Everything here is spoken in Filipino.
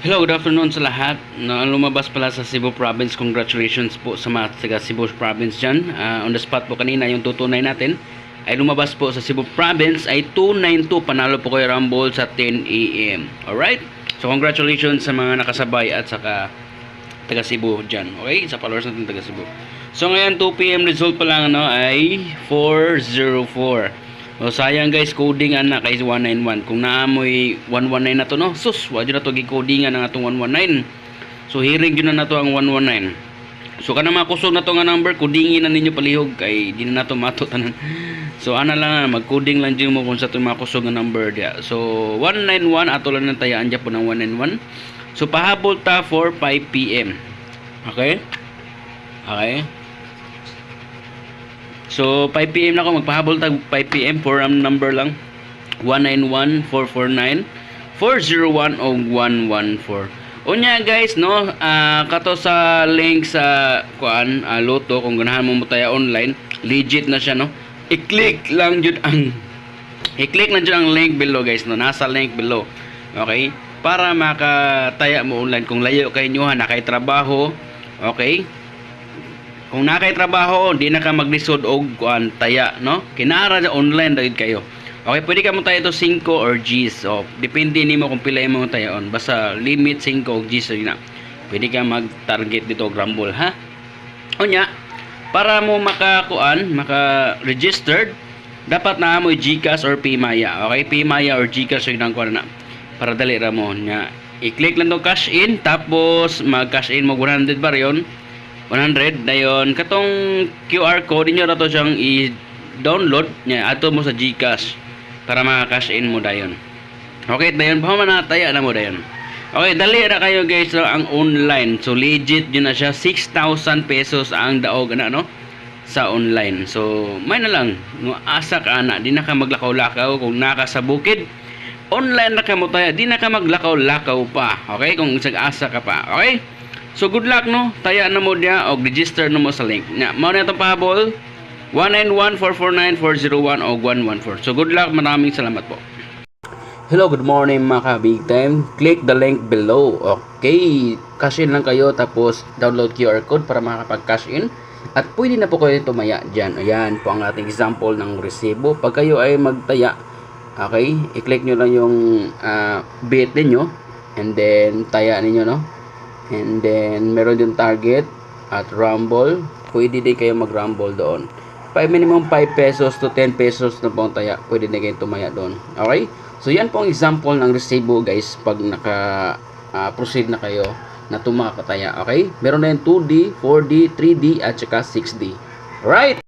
Hello, good afternoon sa lahat. Na lumabas pala sa Cebu Province. Congratulations po sa mga taga Cebu Province dyan. Ah, on the spot po kanina yung tutunay natin ay lumabas po sa Cebu Province ay 292 panalo po kayo Rumble sa 10 a.m. Alright? So congratulations sa mga nakasabay at saka taga Cebu dyan. Okay? Sa followers natin taga Cebu. So ngayon 2 p.m. result pa lang ano ay 404. O sayang guys, coding ana kay 191. Kung naamoy 119 na to no, sus, wa na to gi-codingan ang atong 119. So hiring jud na nato ang 119. So kana makusog na to nga number, codingin na ninyo palihog kay di na nato mato tanan. So ana lang mag-coding lang jud mo kung sa to makusog nga number dia. So 191 ato lang nang tayaan dya po ng 191. So pahabol ta for 5 PM. Okay? Okay? So 5 PM na ako magpahabol tag 5 PM for ang number lang 191449 401 o 114. Unya guys no, ah, kato sa link sa kuan ah, loto kung ganahan mo mutaya online, legit na siya no. I-click lang jud ang i-click lang jud ang link below guys no, nasa link below. Okay? Para makataya mo online kung layo kay nyo ha, na kay trabaho. Okay? Kung na kay trabaho di na ka maglisod og kuan taya no? Kinara sa online dagid kayo. Okay pwede ka mo tayo to 5 or G's so depende nimo kung pila mo tayaon. Basta limit 5 og G's na. Pwede ka mag target dito og rumble ha? Unya para mo makakuan maka registered dapat na mo GCash or Paymaya. Okay Paymaya or GCash so yun ang kuan na. Para dali ra mo nya i-click lang tong cash in tapos mag cash in mo 100 ba yun 100 dayon katong QR code inyo na to siyang i-download. Nya ato mo sa GCash para maka-cash in mo dayon. Okay dayon pa man nataya na mo dayon? Okay dali na kayo guys no, ang online. So legit yun na siya 6,000 pesos ang daog na no sa online. So may na lang. No, asa ka na di na ka maglakaw-lakaw. Kung naka sa bukid online na ka mo tayo di na ka maglakaw-lakaw pa. Okay kung asa ka pa. Okay So good luck no. Taya na mo dia og register na mo sa link. Nya, mao na itong pahabol. 191-449-401 o 114. So good luck, maraming salamat po. Hello, good morning mga ka-big time. Click the link below. Okay, cash in lang kayo tapos download QR code para makakapag-cash in. At pwede na po kayo tumaya dyan. Ayan po ang ating example ng resibo. Pag kayo ay magtaya, okay, i-click nyo lang yung uh, bit ninyo and then taya ninyo, no? And then, meron yung target at rumble. Pwede din kayo mag-rumble doon. 5 minimum 5 pesos to 10 pesos na pong taya. Pwede din kayo tumaya doon. Okay? So, yan po ang example ng resibo guys pag naka-proceed na kayo na tumakataya. Okay? Meron na yung 2D, 4D, 3D at saka 6D. Alright?